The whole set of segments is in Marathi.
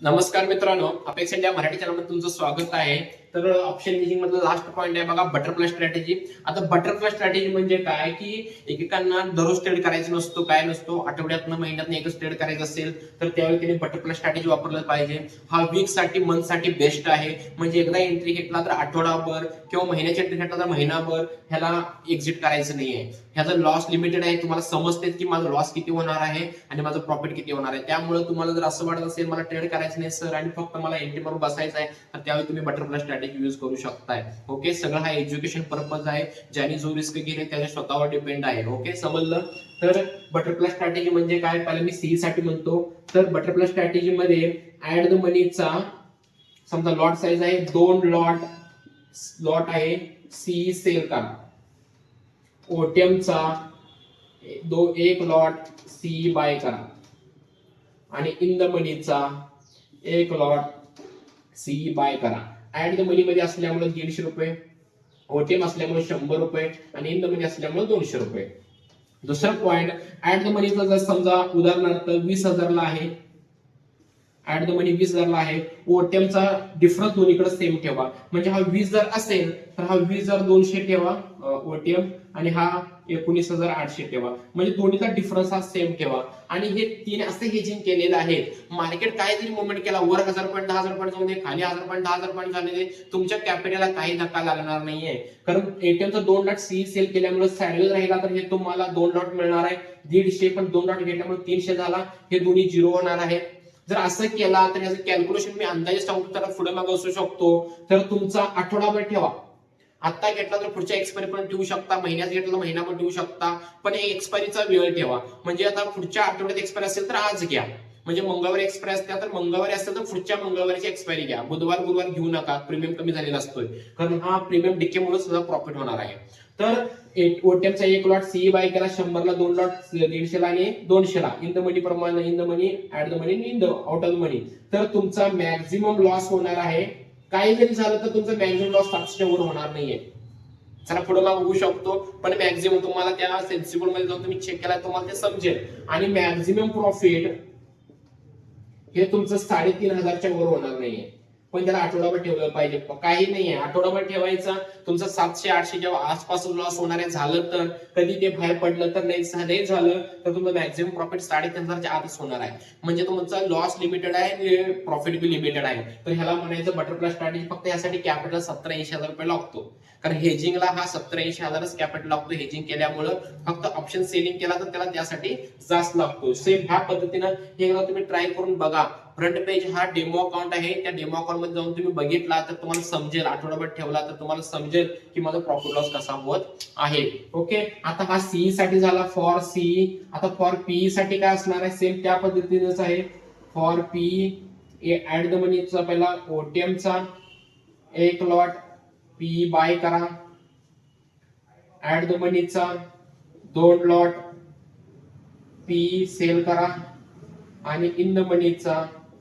नमस्कार मित्रांनो अपेक्षा इंडिया मराठी चॅनलमध्ये तुमचं स्वागत आहे. तर ऑप्शन लिजिंग मधलं लास्ट पॉईंट आहे बघा बटरफ्लाय स्ट्रॅटेजी आता बटरफ्लाय स्ट्रॅटेजी म्हणजे काय? की एकेकांना दररोज ट्रेड करायचा नसतो काय नसतो. आठवड्यातनं महिन्यातनं एकच ट्रेड करायचं असेल तर त्यावेळी त्यांनी बटरफ्लाय स्ट्रॅटेजी वापरलं पाहिजे. हा वीकसाठी मंथसाठी बेस्ट आहे. म्हणजे एकदा एंट्री घेतला तर आठवडाभर किंवा महिन्याच्या एंट्री घेतला तर महिनाभर ह्याला एक्झिट करायचं नाहीये. ह्याचा लॉस लिमिटेड आहे. तुम्हाला समजते की माझा लॉस किती होणार आहे आणि माझं प्रॉफिट किती होणार आहे. त्यामुळे तुम्हाला जर असं वाटत असेल मला ट्रेड करायचं नाही सर आणि फक्त मला एंट्री बरोबर बसायचं आहे तर त्यावेळी तुम्ही बटरफ्लाय स्ट्रॅटेजी यूज करू शकताय. ओके सगळं हा एज्युकेशन पर्पज आहे. ज्यांनी जो रिस्क घेणे त्याच्या स्वतःवर डिपेंड आहे. ओके समजलं? तर बटरफ्लाय स्ट्रॅटेजी म्हणजे काय? पहिला मी सीई साठी म्हणतो. तर बटरफ्लाय स्ट्रॅटेजी मध्ये ऍड द मनीचा समजा लॉट साईज आहे दोन लॉट लॉट आहे. सी सेल का ओटीएमचा दो एक लॉट सी बाय करा. आणि इन द मनीचा एक लॉट सी बाय करा. ऍड द मनी मध्ये असल्यामुळे दीडशे रुपये ओटीएम असल्यामुळे शंभर रुपये आणि इन द मनी असल्यामुळे दोनशे रुपये दुसरा पॉईंट ऍड द मनीचा जर समजा उदाहरणार्थ वीस हजारला आहे ऍड द मनी वीस हजारला आहे. ओटीएमचा डिफरन्स दोन्हीकडे सेम ठेवा. म्हणजे हा वीस जर असेल तर हा वीस हजार दोनशे ठेवा ओटीएम आणि हा एकोणीस हजार आठशे ठेवा. म्हणजे दोन्हीचा डिफरन्स हा सेम ठेवा. आणि हे तीन असे हेजिंग केलेले आहेत मार्केट काय जरी मुवमेंट केला वर हजार पॉईंट दहा हजार पॉईंट जाऊ दे खाली हजार पॉईंट दहा हजार पॉईंट झालेले तुमच्या कॅपिटलला काही धक्का लागणार नाहीये. कारण एटीएमचा दोन लॉट सी सेल केल्यामुळे सॅलरी राहिला तर हे तुम्हाला दोन लॉट मिळणार आहे. दीडशे पण दोन लॉट घेतल्यामुळे तीनशे झाला. हे दोन्ही झिरो होणार आहे. जर असं केला तर याचं कॅल्क्युलेशन मी अंदाजे सांगतो तर पुढे मागे असू शकतो. तर तुमचा आठवडाभर ठेवा. आता घेतला तर पुढच्या एक्सपायरी पर्यंत ठेवू शकता महिन्यात घेतला महिना महिनाभर ठेवू शकता पण एक्सपायरीचा वेळ ठेवा. म्हणजे आता पुढच्या आठवड्यात एक्सपायरी असेल तर आज घ्या. म्हणजे मंगळवारी एक्सपायरी असते तर मंगळवारी असेल तर पुढच्या मंगळवारीची एक्सपायरी घ्या. बुधवार गुरुवार घेऊ नका प्रीमियम कमी झालेला असतोय. कारण हा प्रीमियम डिकेमुळे सुद्धा प्रॉफिट होणार आहे. तर ओटीएमचा एक लॉट सीई बाय केला शंभरला दोन लॉट दीडशेला आणि दोनशेला. इन द मनी प्रमाणे in the money at the money in the out of the money तर तुमचा मॅक्झिमम लॉस होणार आहे. काही जरी झालं तर तुमचा मॅक्झिमम लॉस सातशे वर होणार नाहीये. जरा पुढे माग होऊ शकतो. पण मॅक्झिमम तुम्हाला त्या सेन्सिबलमध्ये जाऊन तुम्ही चेक केला तुम्हाला ते समजेल. आणि मॅक्झिमम प्रॉफिट हे तुमचं साडेतीन हजारच्या वर होणार नाहीये. पण त्याला आठवडाभर ठेवलं पाहिजे. काही नाहीये. आठवडाभर ठेवायचं. तुमचं सातशे आठशे जेव्हा आसपास लॉस होणार आहे झालं तर कधी ते बाहेर पडलं तर नाही नाही झालं तर तुमचं मॅक्झिमम प्रॉफिट साडेतीन हजारच्या आतच होणार आहे. म्हणजे तुमचा लॉस लिमिटेड आहे प्रॉफिट बी लिमिटेड आहे. तर ह्याला म्हणायचं बटरफ्लाय स्ट्रॅटेजी फक्त यासाठी कॅपिटल सत्तर ऐंशी हजार रुपये लागतो. कारण हेजिंगला हा सत्तर ऐंशी हजारच कॅपिटल लागतो हेजिंग केल्यामुळं. फक्त ऑप्शन सेलिंग केला तर त्याला त्यासाठी जास्त लागतो. सेम ह्या पद्धतीनं हे तुम्ही ट्राय करून बघा. फ्रंट पेज हा डेमो अकाउंट आहे. त्या डेमो अकाउंटमध्ये जाऊन तुम्ही बघितला तर तुम्हाला समजेल आठवडाभर ठेवला तर तुम्हाला समजेल की माझा प्रॉफिट लॉस कसा होत आहे. ओके आता हा सीई साठी झाला फॉर सीई आता फॉर पीई साठी काय असणार आहे? सेम त्या पद्धतीनेच आहे. फॉर पीई ऍड द मनीचा पहिला ओटीएमचा एक लॉट पी बाय करा. ऍड द मनीचा दोन लॉट पी सेल करा. आणि इन द मनीचा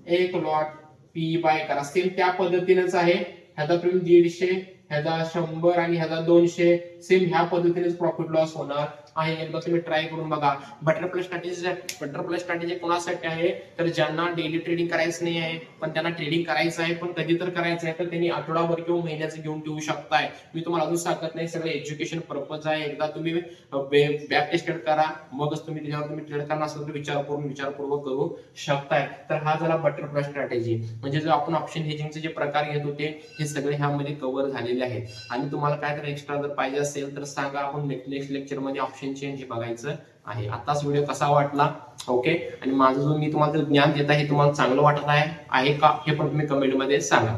एक लॉट पी बाय करा सेम त्या पद्धतीनेच आहे. ह्याचा तुम्ही दीडशे ह्याचा शंभर आणि ह्याचा दोनशे सेम ह्या पद्धतीनेच प्रॉफिट लॉस होणार आहे. एकदा तुम्ही ट्राय करून बघा. बटरफ्लाय स्ट्रॅटेजी बटरफ्लाय स्ट्रॅटेजी कोणासाठी आहे तर ज्यांना डेली ट्रेडिंग करायचं नाही आहे पण त्यांना ट्रेडिंग करायचं आहे पण कधी तर करायचं आहे तर त्यांनी आठवडाभर किंवा महिन्याचं घेऊन ठेवू शकताय. मी तुम्हाला अजून सांगत नाही सगळं एज्युकेशन पर्पज आहे. एकदा तुम्ही बॅक टेस्टेड करा. मगच तुम्ही त्याच्यावर तुम्ही ट्रेड करणार असेल तर विचार करून विचारपूर्वक करू शकताय. तर हा झाला बटरफ्लाय स्ट्रॅटेजी म्हणजे जो आपण ऑप्शन हेजिंगचे जे प्रकार घेत होते हे सगळे ह्यामध्ये कव्हर झाले झालेले आहेत. आणि तुम्हाला काय तर एक्स्ट्रा जर पाहिजे असेल तर सांगा. आपण नेक्स्ट लेक्चरमध्ये ऑप्शन चेंज हे बघायचं आहे. आताच व्हिडिओ कसा वाटला? ओके आणि माझं जो मी तुम्हाला ज्ञान देत आहे तुम्हाला चांगलं वाटत आहे आहे का? हे पण तुम्ही कमेंटमध्ये सांगा.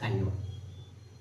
धन्यवाद.